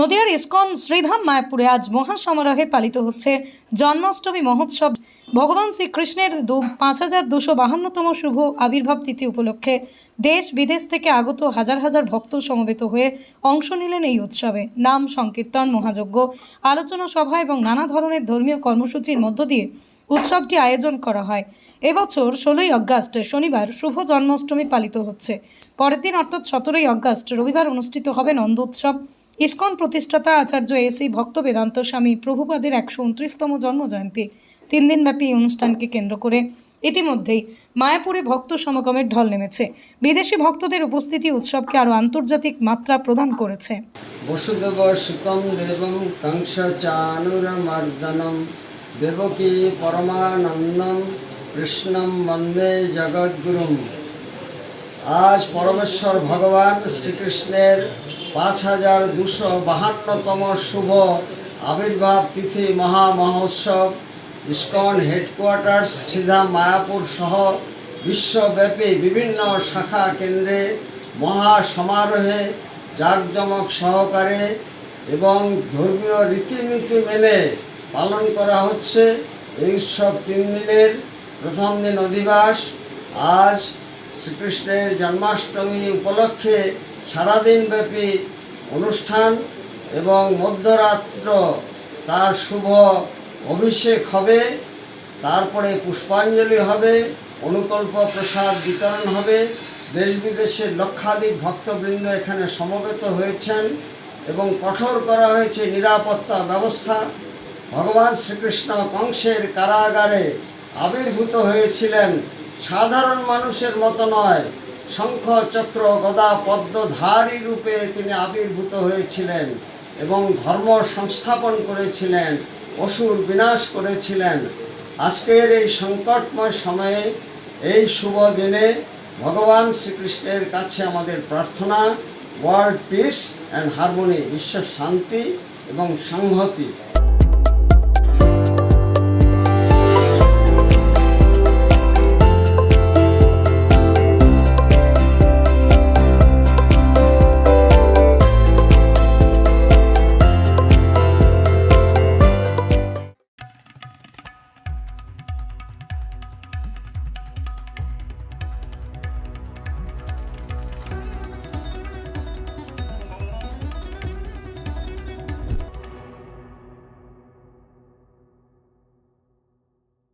নদিয়ার ইস্কন শ্রীধাম মায়াপুরে আজ মহাসমারোহে পালিত হচ্ছে জন্মাষ্টমী মহোৎসব। ভগবান শ্রীকৃষ্ণের দু পাঁচ হাজার দুশো বাহান্নতম শুভ আবির্ভাব তিথি উপলক্ষে দেশ বিদেশ থেকে আগত হাজার হাজার ভক্ত সমবেত হয়ে অংশ নিলেন এই উৎসবে। নাম সংকীর্তন, মহাযজ্ঞ, আলোচনা সভা এবং নানা ধরনের ধর্মীয় কর্মসূচির মধ্য দিয়ে উৎসবটি আয়োজন করা হয়। এবছর ষোলোই অগাস্ট, শনিবার শুভ জন্মাষ্টমী পালিত হচ্ছে। পরের দিন অর্থাৎ সতেরোই অগাস্ট রবিবার অনুষ্ঠিত হবে নন্দ উৎসব। ইস্কন প্রতিষ্ঠাতা আচার্য এসি ভক্ত বেদান্ত স্বামী প্রভুপাদের একশো উনত্রিশতম জন্মজয়ন্তী। তিন দিনব্যাপী এই অনুষ্ঠানকে কেন্দ্র করে ইতিমধ্যেই মায়াপুরে ভক্ত সমাগমের ঢল নেমেছে। বিদেশি ভক্তদের উপস্থিতি উৎসবকে আরও আন্তর্জাতিক মাত্রা প্রদান করেছে। বসুদেব সুতম দেবম কংস চানুরমর্দনম দেবকী পরমানন্দম কৃষ্ণম বন্দে আজ পরমেশ্বর ভগবান শ্রীকৃষ্ণের পাঁচ হাজার দুশো বাহান্নতম শুভ আবির্ভাব তিথি মহা মহোৎসব ইস্কন হেডকোয়ার্টার্স, সিধা, মায়াপুর সহ বিশ্বব্যাপী বিভিন্ন শাখা কেন্দ্রে মহা সমারোহে জাঁকজমক সহকারে এবং ধর্মীয় রীতিনীতি মেনে পালন করা হচ্ছে। এই উৎসব তিন দিনের। প্রথম দিন অধিবাস। আজ শ্রীকৃষ্ণের জন্মাষ্টমী উপলক্ষে সারাদিন ব্যাপী অনুষ্ঠান এবং মধ্যরাত্র তার শুভ অভিষেক হবে, তারপরে পুষ্পাঞ্জলি হবে, অনুকল্প প্রসাদ বিতরণ হবে। দেশ বিদেশের লক্ষাধিক ভক্তবৃন্দ এখানে সমবেত হয়েছেন এবং কঠোর করা হয়েছে নিরাপত্তা ব্যবস্থা। ভগবান শ্রীকৃষ্ণ কংসের কারাগারে আবির্ভূত হয়েছিলেন সাধারণ মানুষের মতো নয় শঙ্খ চক্র গদা পদ্মধারী রূপে তিনি আবির্ভূত হয়েছিলেন এবং ধর্ম সংস্থাপন করেছিলেন, অসুর বিনাশ করেছিলেন। আজকের এই সংকটময় সময়ে, এই শুভ দিনে ভগবান শ্রীকৃষ্ণের কাছে আমাদের প্রার্থনা ওয়ার্ল্ড পিস অ্যান্ড হারমোনি বিশ্ব শান্তি এবং সংহতি।